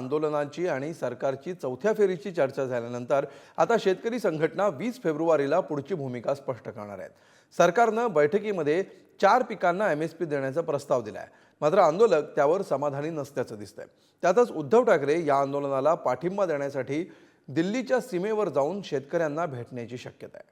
आंदोलनाची आणि सरकारची चौथ्या फेरीची चर्चा झाल्यानंतर आता शेतकरी संघटना वीस फेब्रुवारीला पुढची भूमिका स्पष्ट करणार आहेत. सरकारनं बैठकीमध्ये चार पिकांना एम एस पी देण्याचा प्रस्ताव दिला आहे मात्र आंदोलक त्यावर समाधानी नसल्याचं दिसतंय. त्यातच उद्धव ठाकरे या आंदोलनाला पाठिंबा देण्यासाठी दिल्लीच्या सीमेवर जाऊन शेतकऱ्यांना भेटण्याची शक्यता आहे.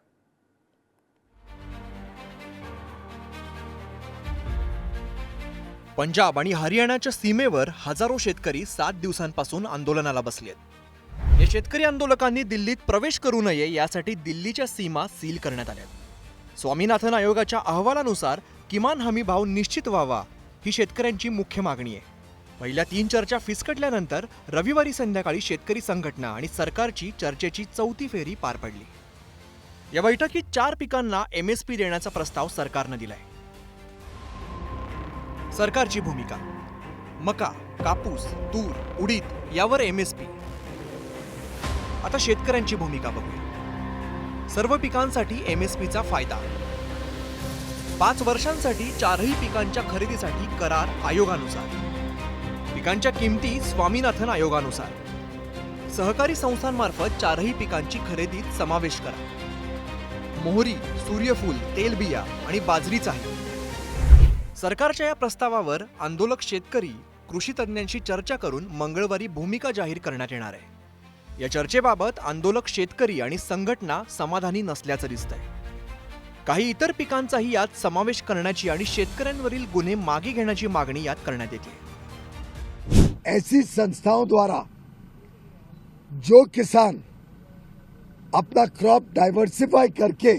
पंजाब आणि हरियाणाच्या सीमेवर हजारो शेतकरी सात दिवसांपासून आंदोलनाला बसले आहेत या शेतकरी आंदोलकांनी दिल्लीत प्रवेश करू नये यासाठी दिल्लीच्या सीमा सील करण्यात आल्या स्वामीनाथन आयोगाच्या अहवालानुसार किमान हमी भाव निश्चित व्हावा ही शेतकऱ्यांची मुख्य मागणी आहे. पहिल्या तीन चर्चा फिसकटल्यानंतर रविवारी संध्याकाळी शेतकरी संघटना आणि सरकारची चर्चेची चौथी फेरी पार पडली. या बैठकीत चार पिकांना एम एस पी देण्याचा प्रस्ताव सरकारनं दिलाय. सरकारची भूमिका. मका कापूस तूर उडीद यावर एम एस पी आता शेतकऱ्यांची भूमिका बघूया. सर्व पिकांसाठी एम एस पीचा फायदा. पाच वर्षांसाठी चारही पिकांच्या खरेदीसाठी करार आयोगानुसार. पिकांच्या किमती स्वामीनाथन आयोगानुसार. सहकारी संस्थांमार्फत चारही पिकांची खरेदीत समावेश करा. मोहरी सूर्यफूल तेलबिया आणि बाजरीचाही. सरकारच्या या प्रस्तावावर आंदोलक शेतकरी कृषी तज्ज्ञांशी चर्चा करून मंगळवारी भूमिका जाहीर करण्यात येणार आहे. या चर्चेबाबत आंदोलक शेतकरी आणि संघटना समाधानी नसल्याचं दिसतंय. काही इतर पिकांचाही यात समावेश करण्याची आणि शेतकऱ्यांवरील गुन्हे मागे घेण्याची मागणी यात करण्यात येते. ऐसी संस्थाओं द्वारा जो किसान अपना क्रॉप डाइवर्सिफाई करके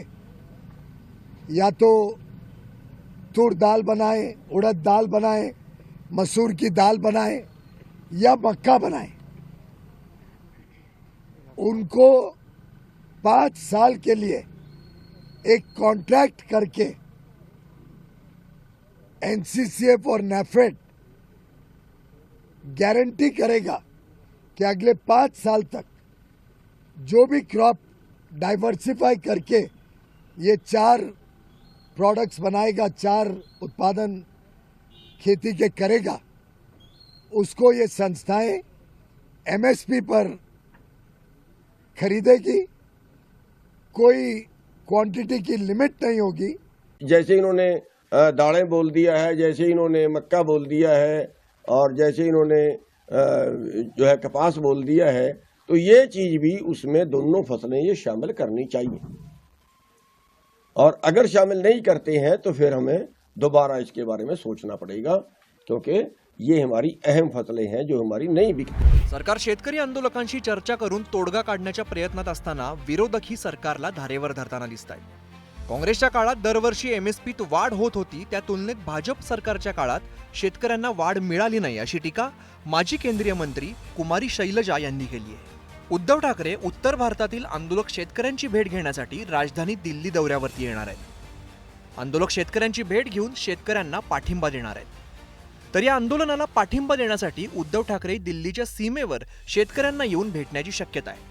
या तो तूर दाल बनाए, उड़द दाल बनाए, मसूर की दाल बनाए या मक्का बनाए। उनको पाँच साल के लिए एक कॉन्ट्रैक्ट करके एनसीसीएफ और नेफेड गारंटी करेगा कि अगले पाँच साल तक जो भी क्रॉप डाइवर्सिफाई करके ये चार प्रोडक्ट्स बनाएगा, चार उत्पादन खेती के करेगा, उसको ये संस्थाएँ एमएसपी पर खरीदेगी। कोई क्वांटिटी की लिमिट नहीं होगी। जैसे इन्होंने दालें बोल दिया है, जैसे इन्होंने मक्का बोल दिया है, और जैसे इन्होंने जो है कपास बोल दिया है तो ये चीज़ भी उसमें दोनों फ़सलें ये शामिल करनी चाहिए। और अगर शामिल नहीं करते हैं तो फिर हमें दोबारा इसके बारे में सोचना पड़ेगा क्योंकि ये हमारी अहम फसलें हैं जो हमारी नहीं बिकती सरकार शेतकरी आंदोलकांशी चर्चा करून तोडगा काढण्याच्या प्रयत्नात असताना विरोधकही सरकारला धारेवर धरताना दिसत आहेत काँग्रेसच्या काळात दरवर्षी एम एस एमएसपीत वाढ होत होती त्या तुलनेत भाजप सरकारच्या काळात शेतकऱ्यांना वाढ मिळाली नाही अशी टीका माजी केंद्रीय मंत्री कुमारी शैलजा यांनी केली आहे. उद्धव ठाकरे उत्तर भारतातील आंदोलक शेतकऱ्यांची भेट घेण्यासाठी राजधानी दिल्ली दौऱ्यावरती येणार आहेत. आंदोलक शेतकऱ्यांची भेट घेऊन शेतकऱ्यांना पाठिंबा देणार आहेत. तर या आंदोलनाला पाठिंबा देण्यासाठी उद्धव ठाकरे दिल्लीच्या सीमेवर शेतकऱ्यांना येऊन भेटण्याची शक्यता आहे.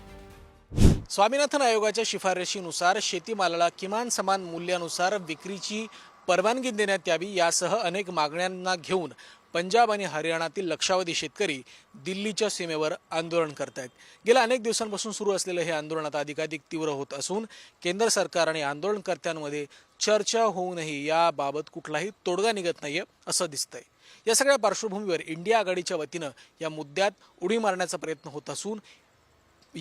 स्वामीनाथन आयोगाच्या शिफारशीनुसार शेतीमालाला किमान समान मूल्यानुसार विक्रीची परवानगी देण्यात यावी यासह अनेक मागण्यांना घेऊन पंजाब आणि हरियाणातील लक्षावधी शेतकरी दिल्लीच्या सीमेवर आंदोलन करत आहेत गेल्या अनेक दिवसांपासून सुरू असलेलं हे आंदोलन आता अधिकाधिक तीव्र होत असून केंद्र सरकार आणि आंदोलनकर्त्यांमध्ये चर्चा होऊनही याबाबत कुठलाही तोडगा निघत नाहीये असं दिसतंय. या सगळ्या पार्श्वभूमीवर इंडिया आघाडीच्या वतीनं या मुद्द्यात उडी मारण्याचा प्रयत्न होत असून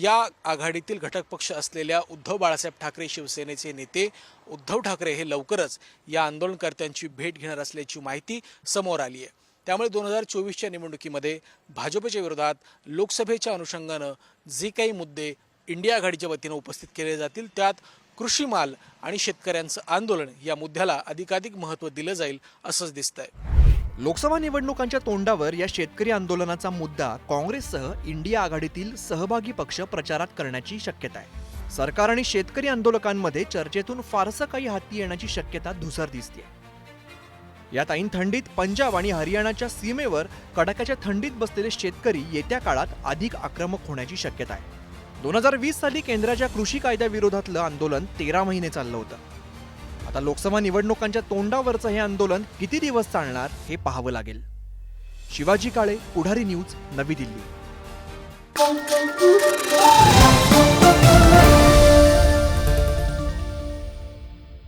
या आघाडीतील घटक पक्ष असलेल्या उद्धव बाळासाहेब ठाकरे शिवसेनेचे नेते उद्धव ठाकरे हे लवकरच या आंदोलनकर्त्यांची भेट घेणार असल्याची माहिती समोर आली आहे. त्यामुळे दोन हजार चोवीसच्या निवडणुकीमध्ये भाजपच्या विरोधात लोकसभेच्या अनुषंगानं जे काही मुद्दे इंडिया आघाडीच्या वतीनं उपस्थित केले जातील त्यात कृषी माल आणि शेतकऱ्यांचं आंदोलन या मुद्द्याला अधिकाधिक महत्त्व दिलं जाईल असंच दिसतंय. लोकसभा निवडणुकांच्या तोंडावर या शेतकरी आंदोलनाचा मुद्दा काँग्रेससह इंडिया आघाडीतील सहभागी पक्ष प्रचारात करण्याची शक्यता आहे. सरकार आणि शेतकरी आंदोलकांमध्ये चर्चेतून फारसं काही हाती येण्याची शक्यता धुसर दिसते यात ऐन थंडीत पंजाब आणि हरियाणाच्या सीमेवर कडाक्याच्या थंडीत बसलेले शेतकरी येत्या काळात अधिक आक्रमक होण्याची शक्यता आहे. दोन हजार वीस साली केंद्राच्या कृषी कायद्याविरोधातलं आंदोलन तेरा महिने चाललं होतं. आता लोकसभा निवडणुकांच्या तोंडावरचं हे आंदोलन किती दिवस चालणार हे पाहावं लागेल शिवाजी काळे पुढारी न्यूज नवी दिल्ली Thank you.